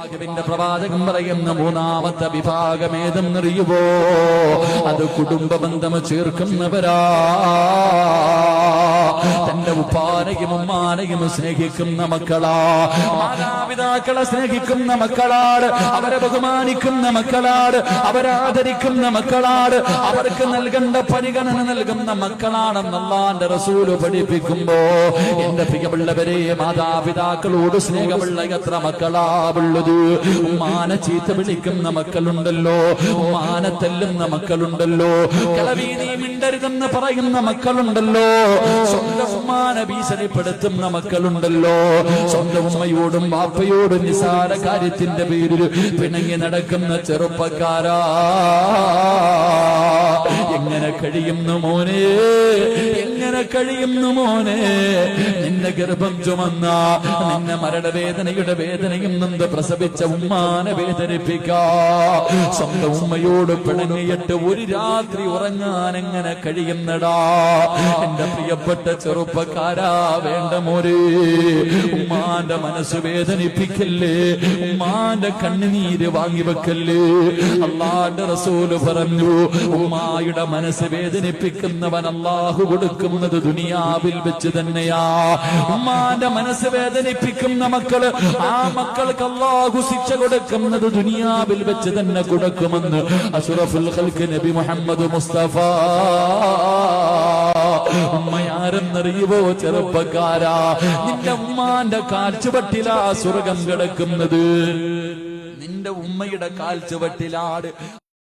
അള്ളാഹുവിന്റെ പ്രവാചകം പറയുന്ന മൂന്നാമത്തെ വിഭാഗം ഏതെന്നറിയുവോ? അത് കുടുംബ ബന്ധം ചേർക്കുന്നവരാ. തന്റെ ഉപ്പാനെയും ഉമ്മാനെയും സ്നേഹിക്കുന്ന മക്കളാ. മാതാപിതാക്കളെ സ്നേഹിക്കുന്ന മക്കളാട്. അവരെ ബഹുമാനിക്കുന്ന മക്കളാട്. അവരാദരിക്കുന്ന മക്കളാട്. അവർക്ക് നൽകേണ്ട പരിഗണന നൽകുന്ന മക്കളാണെന്ന് അള്ളാന്റെ റസൂൽ പഠിപ്പിക്കുമ്പോ എന്റെ പ്രിയമുള്ളവരെ മാതാപിതാക്കളോട് സ്നേഹമുള്ള എത്ര മക്കളാവുള്ളത് ഉമ്മാനെ ചീത്ത വിളിക്കുന്ന മക്കളുണ്ടല്ലോ. ഉമ്മാനെ തെല്ലുന്ന മക്കളുണ്ടല്ലോ. കിളവീതി മിണ്ടരുതെന്ന് പറയുന്ന മക്കളുണ്ടല്ലോ. സ്വന്തം ഉമ്മാനെ ഭീഷണിപ്പെടുത്തുന്ന മക്കളുണ്ടല്ലോ. സ്വന്തം ഉമ്മയോടും ബാപ്പയോടും നിസാര കാര്യത്തിന്റെ പേരിൽ പിണങ്ങി നടക്കുന്ന ചെറുപ്പക്കാരാ. എങ്ങനെ കഴിയുന്നു മോനെ? എങ്ങനെ കഴിയുന്നു മോനെ? നിന്റെ ഗർഭം ചുമന്ന നിന്റെ മരണവേദനയുടെ വേദനയും നിന്ന് പ്രസവിച്ച ഉമ്മാനെ വേദനിപ്പിക്കാ. സ്വന്തം ഉമ്മയോട് പിണങ്ങിയിട്ട് ഒരു രാത്രി ഉറങ്ങാൻ എങ്ങനെ കഴിയുന്നടാ? എന്റെ പ്രിയപ്പെട്ട ചെറുപ്പക്കാരാ വേണ്ട മോരെ ഉമ്മാന്റെ മനസ്സ് വേദനിപ്പിക്കല്ലേ? ഉമ്മാന്റെ കണ്ണുനീര് വാങ്ങി വെക്കല്ലേ അള്ളാന്റെ റസൂൽ പറഞ്ഞു ഉമ്മായുടെ മനസ്സ് വേദനിപ്പിക്കുന്നവൻ അള്ളാഹു കൊടുക്കുന്നത് ദുനിയാവിൽ വെച്ച് തന്നെയാ. ഉമ്മാന്റെ മനസ്സ് വേദനിപ്പിക്കുന്ന മക്കൾ ആ മക്കൾക്ക് അള്ളാഹു ശിക്ഷ കൊടുക്കുന്നത് ദുനിയാവിൽ വെച്ച് തന്നെ കൊടുക്കുമെന്ന് അസുറഫുൽ നബി മുഹമ്മദ് മുസ്തഫ. ഉമ്മയാരെന്നറിയുവോ ചെറുപ്പക്കാരാ? നിന്റെ ഉമ്മാന്റെ കാഴ്ചപട്ടിലാ സ്വർഗം കിടക്കുന്നത്. നിന്റെ ഉമ്മയുടെ കാൽ ചുവട്ടിലാണ്